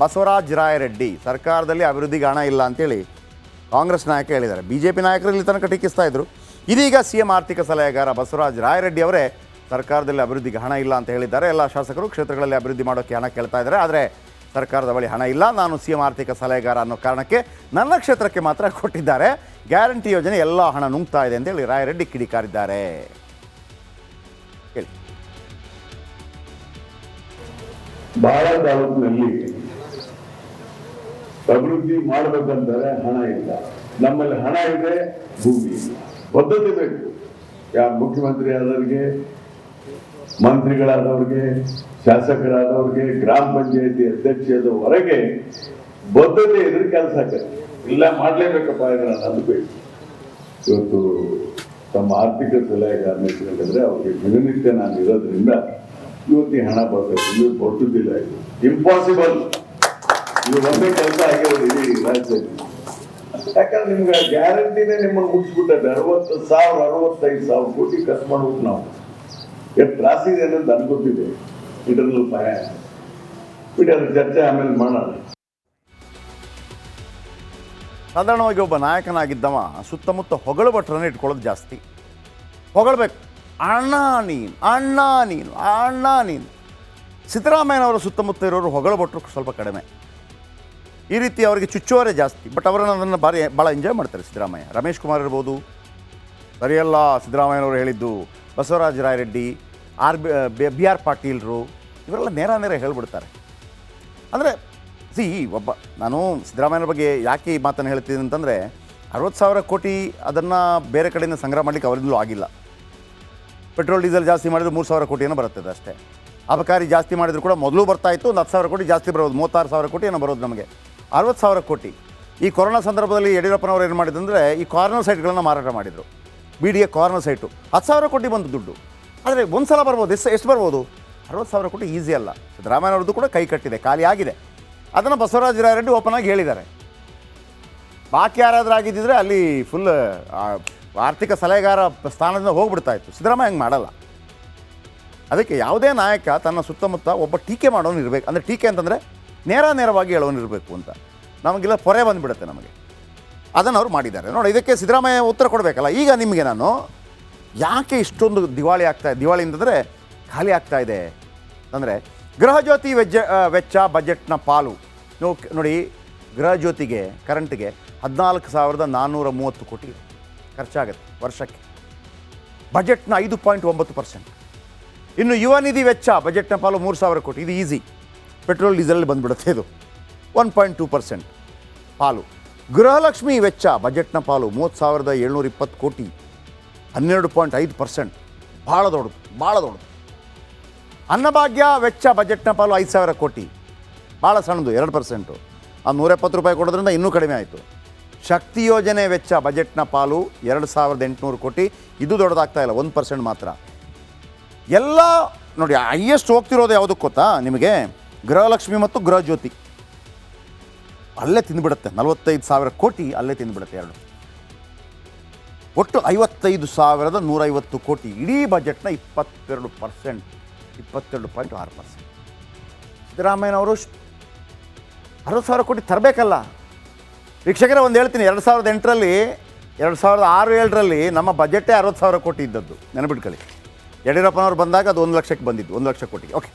ಬಸವರಾಜ ರಾಯರೆಡ್ಡಿ ಸರ್ಕಾರದಲ್ಲಿ ಅಭಿವೃದ್ಧಿಗೆ ಹಣ ಇಲ್ಲ ಅಂತೇಳಿ ಕಾಂಗ್ರೆಸ್ ನಾಯಕ ಹೇಳಿದ್ದಾರೆ. ಬಿ ಜೆ ಪಿ ನಾಯಕರು ಇಲ್ಲಿ ತನಕ ಟೀಕಿಸ್ತಾ ಇದ್ರು. ಇದೀಗ ಸಿ ಎಂ ಆರ್ಥಿಕ ಸಲಹೆಗಾರ ಬಸವರಾಜ ರಾಯರೆಡ್ಡಿ ಅವರೇ ಸರ್ಕಾರದಲ್ಲಿ ಅಭಿವೃದ್ಧಿಗೆ ಹಣ ಇಲ್ಲ ಅಂತ ಹೇಳಿದ್ದಾರೆ. ಎಲ್ಲ ಶಾಸಕರು ಕ್ಷೇತ್ರಗಳಲ್ಲಿ ಅಭಿವೃದ್ಧಿ ಮಾಡೋಕ್ಕೆ ಹಣ ಕೇಳ್ತಾ ಇದ್ದಾರೆ. ಆದರೆ ಸರ್ಕಾರದ ಬಳಿ ಹಣ ಇಲ್ಲ. ನಾನು ಸಿ ಎಂ ಆರ್ಥಿಕ ಸಲಹೆಗಾರ ಅನ್ನೋ ಕಾರಣಕ್ಕೆ ನನ್ನ ಕ್ಷೇತ್ರಕ್ಕೆ ಮಾತ್ರ ಕೊಟ್ಟಿದ್ದಾರೆ. ಗ್ಯಾರಂಟಿ ಯೋಜನೆ ಎಲ್ಲ ಹಣ ನುಂಗ್ತಾ ಇದೆ ಅಂತೇಳಿ ರಾಯರೆಡ್ಡಿ ಕಿಡಿಕಾರಿದ್ದಾರೆ. ಹೇಳಿ. ಅಭಿವೃದ್ಧಿ ಮಾಡಬೇಕಂತಾರೆ ಹಣ ಇಲ್ಲ. ನಮ್ಮಲ್ಲಿ ಹಣ ಇದೆ ಭೂಮಿ ಇಲ್ಲ. ಬದ್ಧತೆ ಬೇಕು. ಯಾ ಮುಖ್ಯಮಂತ್ರಿ ಆದವ್ರಿಗೆ ಮಂತ್ರಿಗಳಾದವ್ರಿಗೆ, ಶಾಸಕರಾದವ್ರಿಗೆ, ಗ್ರಾಮ ಪಂಚಾಯತಿ ಅಧ್ಯಕ್ಷದವರೆಗೆ ಬದ್ಧತೆ ಇದ್ರೆ ಕೆಲಸ ಇಲ್ಲ ಮಾಡಲೇಬೇಕಪ್ಪ ಇದ್ರೆ ನಾನು ಬೇಕು. ಇವತ್ತು ತಮ್ಮ ಆರ್ಥಿಕ ಸಲಹೆಗಾರನ ಇಟ್ಕೊಂಡಿದ್ರೆ ಅವ್ರಿಗೆ ದಿನನಿತ್ಯ ನಾನು ಇರೋದ್ರಿಂದ ಇವತ್ತು ಹಣ ಬರ್ತದೆ. ಕೊಟ್ಟುದಿಲ್ಲ ಇದು. ಇಂಪಾಸಿಬಲ್ ಇದು ಒಂದೇ ಕೆಲಸ ಆಗಿರೋದು ಇಡೀ ರಾಜ್ಯದಲ್ಲಿ ಯಾಕಂದ್ರೆ ನಿಮ್ಗೆ ಗ್ಯಾರಂಟಿನೇ ನಿಮ್ಮನ್ನು ಮುಗಿಸ್ಬಿಟ್ಟದೆ ಅರವತ್ತು ಸಾವಿರ, ಅರವತ್ತೈದು ಸಾವಿರ ಕೋಟಿ ಖರ್ಚು ಮಾಡ್ಬಿಟ್ಟು ನಾವು. ಎಷ್ಟು ತ್ರಾಸಿದೆ ಅನ್ನೋದು ನನ್ಗೆ ಗೊತ್ತಿದೆ. ಇಂಟರ್ನಲ್ ಭಯ ಬಿಡಿ ಅದ್ರ ಚರ್ಚೆ ಆಮೇಲೆ ಮಾಡೋಣ. ಸಾಧಾರಣವಾಗಿ ಒಬ್ಬ ನಾಯಕನಾಗಿದ್ದವ ಸುತ್ತಮುತ್ತ ಹೊಗಳು ಭಟ್ರನ್ನ ಇಟ್ಕೊಳ್ಳೋದು ಜಾಸ್ತಿ. ಹೊಗಳಬೇಕು. ಅಣ್ಣ ನೀನು ಅಣ್ಣ ನೀನು ಅಣ್ಣ ನೀನು. ಸಿದ್ದರಾಮಯ್ಯನವರ ಸುತ್ತಮುತ್ತ ಇರೋರು ಹೊಗಳು ಭಟ್ರು ಸ್ವಲ್ಪ ಕಡಿಮೆ. ಈ ರೀತಿ ಅವರಿಗೆ ಚುಚ್ಚುವರೇ ಜಾಸ್ತಿ. ಬಟ್ ಅವರನ್ನು ಅದನ್ನು ಭಾರಿ, ಭಾಳ ಎಂಜಾಯ್ ಮಾಡ್ತಾರೆ ಸಿದ್ದರಾಮಯ್ಯ. ರಮೇಶ್ ಕುಮಾರ್ ಇರ್ಬೋದು. ಸರಿಯಲ್ಲ ಸಿದ್ದರಾಮಯ್ಯನವರು ಹೇಳಿದ್ದು. Basavaraj Rayareddy, R B R ಪಾಟೀಲ್ರು, ಇವರೆಲ್ಲ ನೇರ ನೇರ ಹೇಳ್ಬಿಡ್ತಾರೆ. ಅಂದರೆ ಸಿ ಒಬ್ಬ, ನಾನು ಸಿದ್ದರಾಮಯ್ಯನ ಬಗ್ಗೆ ಯಾಕೆ ಈ ಮಾತನ್ನು ಹೇಳ್ತೀನಿ ಅಂತಂದರೆ, ಅರವತ್ತು ಸಾವಿರ ಕೋಟಿ ಅದನ್ನು ಬೇರೆ ಕಡೆಯಿಂದ ಸಂಗ್ರಹ ಮಾಡಲಿಕ್ಕೆ ಅವರಿಂದಲೂ ಆಗಿಲ್ಲ. ಪೆಟ್ರೋಲ್, ಡೀಸೆಲ್ ಜಾಸ್ತಿ ಮಾಡಿದ್ರೆ ಮೂರು ಸಾವಿರ ಕೋಟಿ ಏನೋ ಬರ್ತದೆ ಅಷ್ಟೇ. ಅಬಕಾರಿ ಜಾಸ್ತಿ ಮಾಡಿದರೂ ಕೂಡ ಮೊದಲು ಬರ್ತಾ ಇತ್ತು, ಒಂದು ಹತ್ತು ಸಾವಿರ ಕೋಟಿ ಜಾಸ್ತಿ ಬರೋದು, ಮೂವತ್ತಾರು ಸಾವಿರ ಕೋಟಿ ಏನೋ ಬರೋದು ನಮಗೆ. ಅರವತ್ತು ಸಾವಿರ ಕೋಟಿ. ಈ ಕೊರೋನಾ ಸಂದರ್ಭದಲ್ಲಿ ಯಡಿಯೂರಪ್ಪನವರು ಏನು ಮಾಡಿದಂದರೆ ಈ ಕಾರ್ನರ್ ಸೈಟ್ಗಳನ್ನು ಮಾರಾಟ ಮಾಡಿದರು. B D A corner site. ಹತ್ತು ಸಾವಿರ ಕೋಟಿ ಬಂದು ದುಡ್ಡು. ಆದರೆ ಒಂದು ಸಲ ಬರ್ಬೋದು, ಎಷ್ಟು ಎಷ್ಟು ಬರ್ಬೋದು? ಅರವತ್ತು ಸಾವಿರ ಕೋಟಿ ಈಸಿ ಅಲ್ಲ. ಸಿದ್ದರಾಮಯ್ಯನವ್ರದ್ದು ಕೂಡ ಕೈ ಕಟ್ಟಿದೆ, ಖಾಲಿ ಆಗಿದೆ. ಅದನ್ನು ಬಸವರಾಜ ರಾಯರೆಡ್ಡಿ ಓಪನ್ ಆಗಿ ಹೇಳಿದ್ದಾರೆ. ಬಾಕಿ ಯಾರಾದರೂ ಆಗಿದ್ದಿದ್ರೆ ಅಲ್ಲಿ ಫುಲ್ ಆರ್ಥಿಕ ಸಲಹೆಗಾರ ಸ್ಥಾನದಿಂದ ಹೋಗ್ಬಿಡ್ತಾ ಇತ್ತು. ಸಿದ್ದರಾಮಯ್ಯ ಹಂಗೆ ಮಾಡಲ್ಲ. ಅದಕ್ಕೆ ಯಾವುದೇ ನಾಯಕ ತನ್ನ ಸುತ್ತಮುತ್ತ ಒಬ್ಬ ಟೀಕೆ ಮಾಡೋನು ಇರಬೇಕು. ಅಂದರೆ ಟೀಕೆ ಅಂತಂದರೆ ನೇರ ನೇರವಾಗಿ ಹೇಳೋನು ಇರಬೇಕು ಅಂತ. ನಮಗೆಲ್ಲ, ಪೊರೆ ಬಂದುಬಿಡುತ್ತೆ ನಮಗೆ. ಅದನ್ನು ಅವ್ರು ಮಾಡಿದ್ದಾರೆ. ನೋಡಿ, ಇದಕ್ಕೆ ಸಿದ್ದರಾಮಯ್ಯ ಉತ್ತರ ಕೊಡಬೇಕಲ್ಲ. ಈಗ ನಿಮಗೆ ನಾನು ಯಾಕೆ ಇಷ್ಟೊಂದು ದಿವಾಳಿ ಆಗ್ತಾ ಇದೆ ದಿವಾಳಿ ಅಂತಂದರೆ ಖಾಲಿ ಆಗ್ತಾ ಇದೆ. ಅಂದರೆ ಗೃಹಜ್ಯೋತಿ ವೆಜ್ಜ ವೆಚ್ಚ ಬಜೆಟ್ನ ಪಾಲು. ನೋಡಿ ಗೃಹಜ್ಯೋತಿಗೆ ಕರೆಂಟ್ಗೆ ಹದಿನಾಲ್ಕು ಸಾವಿರದ ನಾನ್ನೂರ ಮೂವತ್ತು ಕೋಟಿ ಖರ್ಚಾಗುತ್ತೆ ವರ್ಷಕ್ಕೆ. ಬಜೆಟ್ನ ಐದು ಪಾಯಿಂಟ್ ಒಂಬತ್ತು ಪರ್ಸೆಂಟ್. ಇನ್ನು ಯುವ ನಿಧಿ ವೆಚ್ಚ ಬಜೆಟ್ನ ಪಾಲು ಮೂರು ಸಾವಿರ ಕೋಟಿ. ಇದು ಈಸಿ. ಪೆಟ್ರೋಲ್, ಡೀಸೆಲ್ ಬಂದುಬಿಡುತ್ತೆ ಇದು. One point two percent. ಪಾಲು. ಗೃಹಲಕ್ಷ್ಮಿ ವೆಚ್ಚ ಬಜೆಟ್ನ ಪಾಲು ಮೂವತ್ತು ಸಾವಿರದ ಏಳ್ನೂರ ಇಪ್ಪತ್ತು ಕೋಟಿ. ಹನ್ನೆರಡು ಪಾಯಿಂಟ್ ಐದು ಪರ್ಸೆಂಟ್. ಭಾಳ ದೊಡ್ಡದು ಭಾಳ ದೊಡ್ಡದು. ಅನ್ನಭಾಗ್ಯ ವೆಚ್ಚ ಬಜೆಟ್ನ ಪಾಲು ಐದು ಸಾವಿರ ಕೋಟಿ. ಭಾಳ ಸಣ್ಣದು, ಎರಡು ಪರ್ಸೆಂಟು. ಆ ನೂರೆಪ್ಪತ್ತು ರೂಪಾಯಿ ಕೊಡೋದ್ರಿಂದ ಇನ್ನೂ ಕಡಿಮೆ ಆಯಿತು. ಶಕ್ತಿ ಯೋಜನೆ ವೆಚ್ಚ ಬಜೆಟ್ನ ಪಾಲು ಎರಡು ಸಾವಿರದ ಎಂಟುನೂರು ಕೋಟಿ. ಇದು ದೊಡ್ಡದಾಗ್ತಾ ಇಲ್ಲ, ಒಂದು ಪರ್ಸೆಂಟ್ ಮಾತ್ರ. ಎಲ್ಲ ನೋಡಿ, ಹೈಯೆಸ್ಟ್ ಹೋಗ್ತಿರೋದು ಯಾವುದಕ್ಕೆ ಗೊತ್ತಾ? ನಿಮಗೆ ಗೃಹಲಕ್ಷ್ಮಿ ಮತ್ತು ಗೃಹಜ್ಯೋತಿ. ಅಲ್ಲೇ ತಿಂದುಬಿಡುತ್ತೆ. ನಲವತ್ತೈದು ಸಾವಿರ ಕೋಟಿ ಅಲ್ಲೇ ತಿಂದುಬಿಡುತ್ತೆ ಎರಡು. ಒಟ್ಟು ಐವತ್ತೈದು ಸಾವಿರದ ನೂರೈವತ್ತು ಕೋಟಿ. ಇಡೀ ಬಜೆಟ್ನ ಇಪ್ಪತ್ತೆರಡು ಪರ್ಸೆಂಟ್ ಇಪ್ಪತ್ತೆರಡು ಪಾಯಿಂಟ್ ಆರು ಪರ್ಸೆಂಟ್ ಸಿದ್ದರಾಮಯ್ಯನವರು ಅರವತ್ತು ಸಾವಿರ ಕೋಟಿ ತರಬೇಕಲ್ಲ. ವೀಕ್ಷಕರೇ, ಒಂದು ಹೇಳ್ತೀನಿ, ಎರಡು ಸಾವಿರದ ಎಂಟರಲ್ಲಿ, ಎರಡು ಸಾವಿರದ ಆರು ಏಳರಲ್ಲಿ ನಮ್ಮ ಬಜೆಟೇ ಅರವತ್ತು ಸಾವಿರ ಕೋಟಿ ಇದ್ದದ್ದು. ನೆನಪಿಟ್ಕೊಳ್ಳಿ. ಯಡಿಯೂರಪ್ಪನವ್ರು ಬಂದಾಗ ಅದು ಒಂದು ಲಕ್ಷಕ್ಕೆ ಬಂದಿದ್ದು, ಒಂದು ಲಕ್ಷ ಕೋಟಿ ಓಕೆ